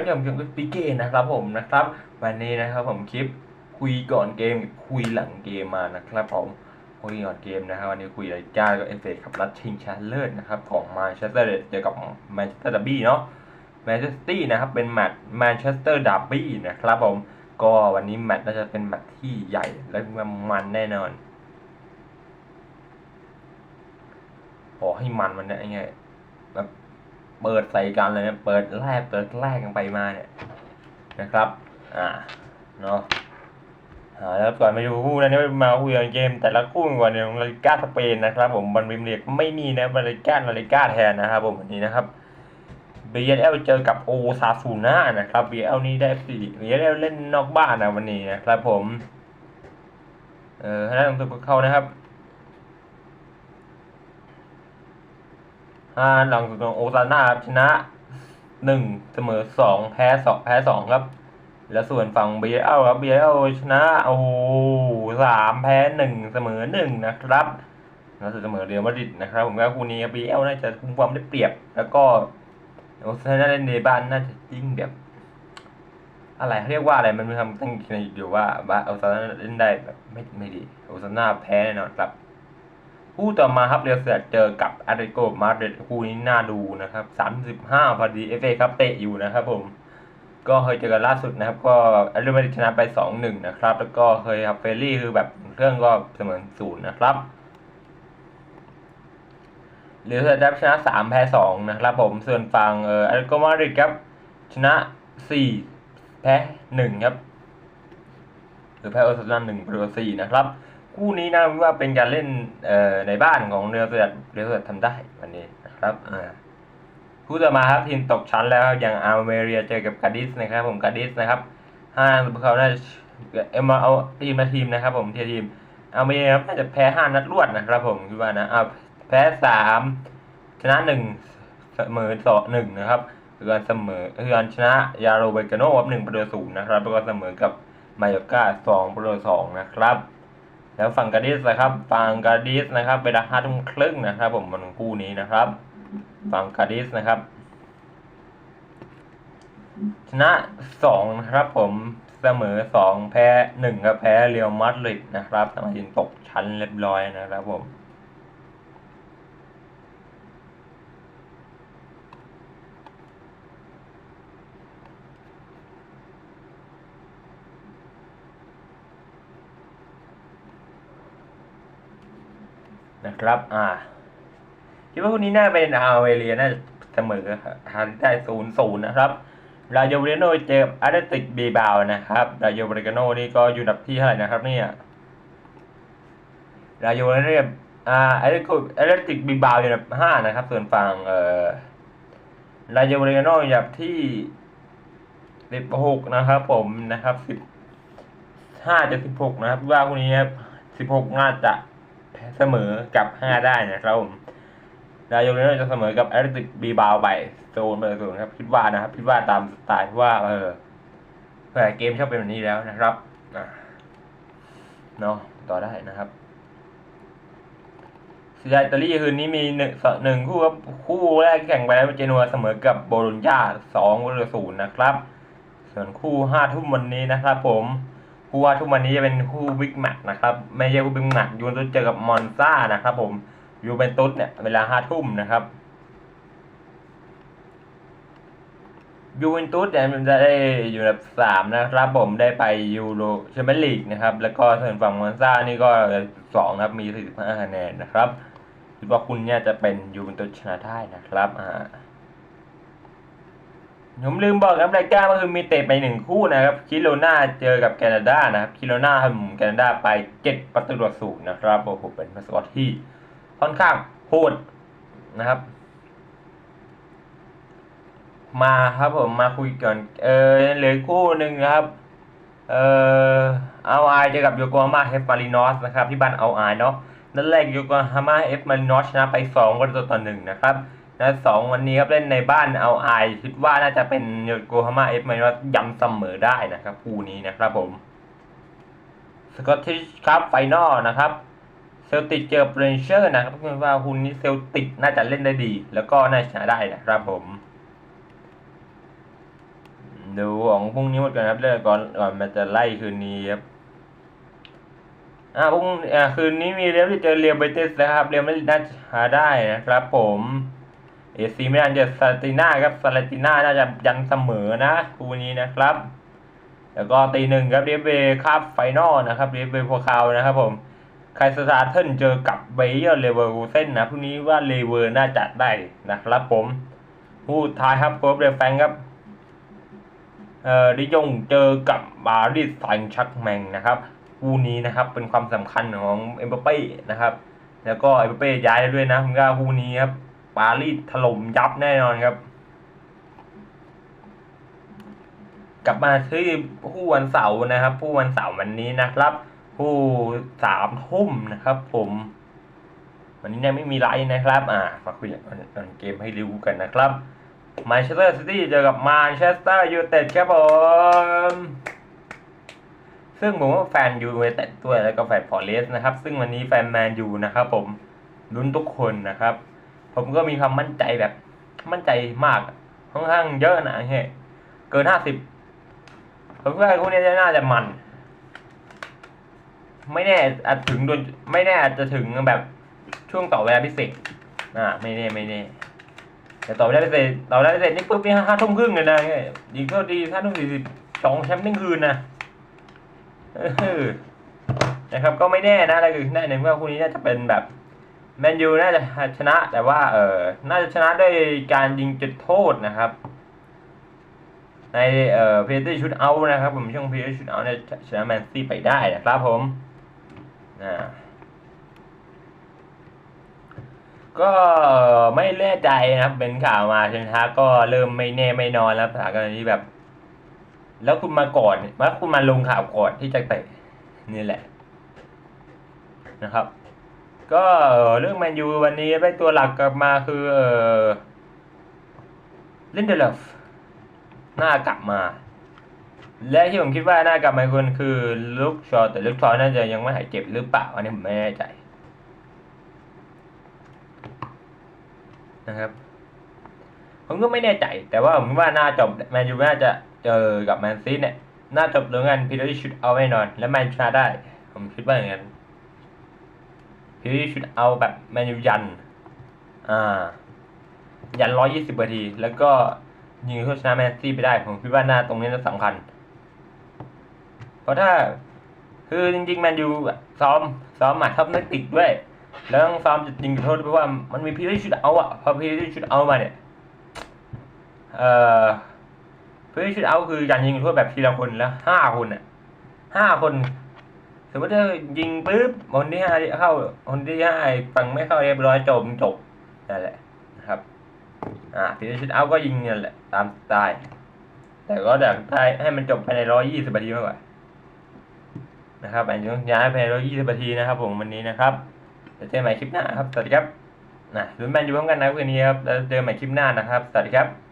ครับผมกับปิเกนะครับผมนะครับ วันนี้นะครับผมคลิปคุยก่อนเกมคุยหลังเกมมานะครับผมคุยก่อนเกมนะครับวันนี้คุยรายการกับเอฟเอครับรัดชิงชนะเลิศนะครับของมาเชสเตอร์เจอกับแมนเชสเตอร์ดับบี้เนาะแมนเชสเตอร์นะครับเป็นแมตช์แมนเชสเตอร์ดับบี้นะครับผมก็วันนี้แมตช์น่าจะเป็นแมตช์ที่ใหญ่และมันแน่นอนขอให้มันมันเนี่ยไง เปิดใส่กันเลยนะเปิดแรกเปิดแรกกันไปมาเนี่ยนะครับอ่าเนาะอ่าแล้วก่อนไปดูคู่นั้นเนี่ยมาคุยกันเกม แต่ละคู่ก่อนเนี่ยลาลิก้าสเปนนะครับ ผมบอลบิมเลียกไม่มีนะบาลิก้าลาลิก้าแทนนะครับผมวันนี้นะครับ BNL เจอกับโอซาซูน่านะครับ BNL นี้ได้สี่ BNL เล่นนอกบ้านนะวันนี้นะครับผม เออให้ได้ลงตัวเข้านะครับ ห้าหลังสุดของโอซาน่าชนะหนึ่งเสมอสองแพ้สองแพ้สองครับ แล้วส่วนฝั่ง BNL ครับ BNL ชนะโอ้โหสามแพ้หนึ่งเสมอหนึ่งนะครับแล้วเสมอเรียลมาดริดนะครับ ผมว่าคู่นี้ BNL น่าจะคุมความได้เปรียบ แล้วก็โอซาน่าเล่นในบ้านน่าจะยิ่งแบบอะไรเรียกว่าอะไรมันมีคำตั้งอยู่ว่าว่าโอซาน่าเล่นได้แบบไม่ไม่ดีโอซาน่าแพ้แน่นอนครับ คู่ต่อมาครับเรียวเสือเจอกับอาร์เตโกมาดริดคู่นี้น่าดูนะครับสามสิบห้าพอดีเอฟเอครับเตะอยู่นะครับผม ก็เคยเจอกันล่าสุดนะครับ ก็อาร์เรมาดริดชนะไปสองหนึ่งนะครับ แล้วก็เคยครับเฟรลี่คือแบบเครื่องก็เสมอศูนย์นะครับหรือเซอร์ดับชนะสามแพ้สองนะครับผม ส่วนฝั่งเอ่ออาร์โกมาดริดครับชนะสี่แพ้หนึ่งครับหรือแพ้โอซาน่าหนึ่งประตูสี่นะครับ คู่นี้นะว่าเป็นการเล่นเอ่อในบ้านของเรือเสือเรือเสือทำได้วันนี้นะครับอ่าคู่ต่อมาครับทีมตกชั้นแล้วอย่างอัลเมเรียเจอกับกาดิสนะครับผมกาดิสนะครับห้าเขาน่าจะเอ็มเอาทีมมาทีมนะครับ ผมเทียทีมอัลเมเรียครับน่าจะแพ้ห้านัดรวดนะครับผมคิดว่านะเอาแพ้สามชนะหนึ่งเสมอสองหนึ่งนะครับคือการเสมอคือการชนะยาโรเบกาโน่หนึ่งประตูศูนย์นะครับแล้วก็เสมอกับมายอกาสองประตูสองนะครับ แล้วฝั่งกาดิสนะครับฝั่งกาดิสนะครับเวลาห้าทุ่มครึ่งนะครับ ผมมันคู่นี้นะครับ ฝั่งกาดิสนะครับ ชนะสองนะครับ ผมเสมอสองแพ้หนึ่งครับแพ้เรียวมาดริดนะครับทำให้ทีมตกชั้นเรียบร้อยนะครับผม นะครับ อ่าคิดว่าคู่นี้น่าเป็นอาเวเลียน่าจะเสมอทานได้ศูนย์ศูนย์นะครับรายโยเบรโนเจออาร์เตติกบีบาวนะครับรายโยเบรโนนี่ก็อยู่อันดับที่เท่าไหร่นะครับเนี่ยรายโยเบรโนอ่าอาร์เตติกอาร์เตติกบีบาวอยู่อันดับห้านะครับ ส่วนฝั่งเอ่อรายโยเบรโนอยู่อันดับที่สิบหกนะครับ ผมนะครับสิบห้าจะสิบหกนะครับ ว่าคู่นี้สิบหกน่าจะ เสมอกับ 5 ได้นะครับผมรายโยนี้จะเสมอกับแอตเลติกบีบาวไปโซนไปโซนครับคิดว่านะครับคิดว่าตามสไตล์ว่า เออแต่เกมชอบเป็นแบบนี้แล้วนะครับเนาะต่อได้นะครับซีดาอิตาลีคืนนี้มีหนึ่งหนึ่งคู่ครับคู่แรกแข่งไปแล้วเจนัวเสมอกับโบโลญญาสองประตูศูนย์นะครับ ส่วนคู่ห้าทุ่มวันนี้นะครับผม คู่ห้าทุ่มวันนี้จะเป็นคู่บิ๊กแมตช์นะครับ ไม่ใช่คู่บิ๊กแมตช์ยูเวนตุสเจอกับมอนซ่านะครับ ผมยูเวนตุสเนี่ยเวลาห้าทุ่มนะครับยูเวนตุสเนี่ยมันจะได้อยู่อันดับสามนะครับผมได้ไปยูโรแชมเปี้ยนลีกนะครับ แล้วก็ส่วนฝั่งมอนซ่านี่ก็สองครับมีสี่สิบห้าคะแนนนะครับคิดว่าคุณเนี่ยจะเป็นยูเวนตุสชนะได้นะครับอ่า ผมลืมบอกครับรายการก็คือมีเตะไปหนึ่งคู่นะครับคิโรนาเจอกับแคนาดานะครับคิโรนาทำแคนาดาไปเจ็ดประตูต่อศูนย์นะครับโอ้โหเป็นสกอตที่ค่อนข้างโหดนะครับ มาครับผมมาคุยก่อนเออเหลือคู่หนึ่งนะครับเออเอาไอเจอกับโยโกฮาม่าเอฟมารินอสนะครับที่บ้านเอาไอเนาะนั่นแรกโยโกฮาม่าเอฟมารินอสชนะไปสองประตูต่อหนึ่งนะครับ นะสองวันนี้ครับเล่นในบ้านเอาไอคิดว่าน่าจะเป็นโยโกฮาม่าเอฟมารินอสย้ำเสมอได้นะครับคู่นี้นะครับผมสกอตติชครับไฟนอลนะครับเซลติกเจอเบรนเชอร์นะครับคิดว่าคู่นี้เซลติกน่าจะเล่นได้ดี แล้วก็น่าชนะได้นะครับผมดูของพรุ่งนี้หมดก่อนครับเรื่องก่อนก่อนมันจะไล่คืนนี้ครับอ่าพรุ่งอ่าคืนนี้มีเรียลที่เจอเรียลเบติสนะครับเรียลไม่น่าจะหาได้นะครับผม เอซีไม่น่าจะซาติน่าครับซาลติน่าน่าจะยันเสมอนะคู่นี้นะครับ แล้วก็ตีหนึ่งครับเรียบเบคาบไฟนอลนะครับเรียบเบพวคาวนะครับผมไคสตาร์เทิลเจอกับเบเยอร์เลเวอร์คูเซนนะพรุ่งนี้ว่าเลเวอร์น่าจะได้นะครับผมผู้ท้ายครับโกลบเดฟแฟงครับเอ่อดิยงเจอกับบาริสไซงชักแมงนะครับคู่นี้นะครับเป็นความสำคัญของเอ็มบัปเป้นะครับ แล้วก็เอ็มบัปเป้ย้ายแล้วด้วยนะผมว่าคู่นี้ครับ ปารีสถล่มยับแน่นอนครับ กลับมาที่ผู้วันเสาร์นะครับ ผู้วันเสาร์วันนี้นะครับ ผู้สามทุ่มนะครับ ผม วันนี้เนี่ยไม่มีไลฟ์นะครับ อ่ามาคุยกันเกมให้รู้กันนะครับมาเชสเตอร์ซิตี้เจอกับมาเชสเตอร์ยูไนเต็ดครับผมซึ่งผมว่าแฟนยูไนเต็ดด้วยแล้วก็แฟนฟอร์เรสนะครับ ซึ่งวันนี้แฟนแมนยูนะครับผมลุ้นทุกคนนะครับ ผมก็มีความมั่นใจแบบ มั่นใจมากค่อนข้างเยอะนะเฮ้เกินห้าสิบผมว่าคู่นี้จะน่าจะมัน ไม่แน่อาจถึงโดนไม่แน่อาจจะถึงแบบช่วงต่อเวลาพิเศษอ่าไม่แน่ไม่แน่แต่ต่อเวลาพิเศษต่อเวลาพิเศษนี่ปุ๊บนี่ห้าทุ่มครึ่งเลยนะเฮ้ยิงก็ดีห้าทุ่มสี่สิบสองแชมป์ทั้งคืนนะนะครับก็ไม่แน่นะอะไรคือแน่ในเมื่อคู่นี้น่าจะเป็นแบบ แมนยูน่าจะชนะแต่ว่าเออน่าจะชนะด้วยการยิงจุดโทษนะครับ ในเอ่อเพจชุดเอานะครับผมช่วงเพจชุดเอาเนี่ยชนะแมนซี่ไปได้นะครับผมอ่าก็ไม่แน่ใจนะครับ เป็นข่าวมาเชนะก็เริ่มไม่แน่ไม่นอนแล้วสถานการณ์นี้แบบ แล้วคุณมาก่อนว่าคุณมาลงข่าวก่อนที่จะเตะนี่แหละนะครับ ก็เรื่องแมนยูวันนี้ได้ตัวหลักกลับมาคือลินเดลฟหน้ากลับมา และที่ผมคิดว่าหน้ากลับมาคนคือลุกชอแต่ลุกชอน่าจะยังไม่หายเจ็บหรือเปล่าอันนี้ผมไม่แน่ใจนะครับผมก็ไม่แน่ใจ แต่ว่าผมว่าน่าจบแมนยูน่าจะเจอกับแมนซีเนี่ยน่าจบโดยงานพีเตอร์ชุดเอาแน่นอน และแมนชนะได้ ผมคิดว่าอย่างนั้น พีเตอร์ชุดเอาแบบแมนยูยัน อ่า ยันร้อยยี่สิบนาที แล้วก็ยิงเข้าชนะแมนซี่ไปได้ ผมคิดว่าหน้าตรงนี้น่าสำคัญ เพราะถ้า คือจริงๆแมนยูซ้อม ซ้อมหมัดทับนักติดด้วย แล้วต้องซ้อมจะยิงโทษเพราะว่ามันมีพีที่ชุดเอาอะพอพีที่ชุดเอามาเนี่ย เอ่อพีที่ชุดเอาคือการยิงโทษแบบทีละคนแล้วห้าคนอะห้าคน สมมติถ้ายิงปุ๊บคนที่ห้าเข้าคนที่ห้าฝั่งไม่เข้าเรียบร้อยจบจบนั่นแหละนะครับ อ่าพีชชุดเอาก็ยิงนี่ยแหละ ตามสไตล์แต่ก็อยากได้ให้มันจบภายในร้อยยี่สิบนาทีมากกว่านะครับอันนี้ต้องย้ายภายในร้อยยี่สิบนาทีนะครับ ผมวันนี้นะครับเดี๋ยวเจอกันใหม่คลิปหน้าครับสวัสดีครับนะลุ้นแมนยูพร้อมกันนะคืนนี้ครับแล้วเจอกันใหม่คลิปหน้านะครับสวัสดีครับ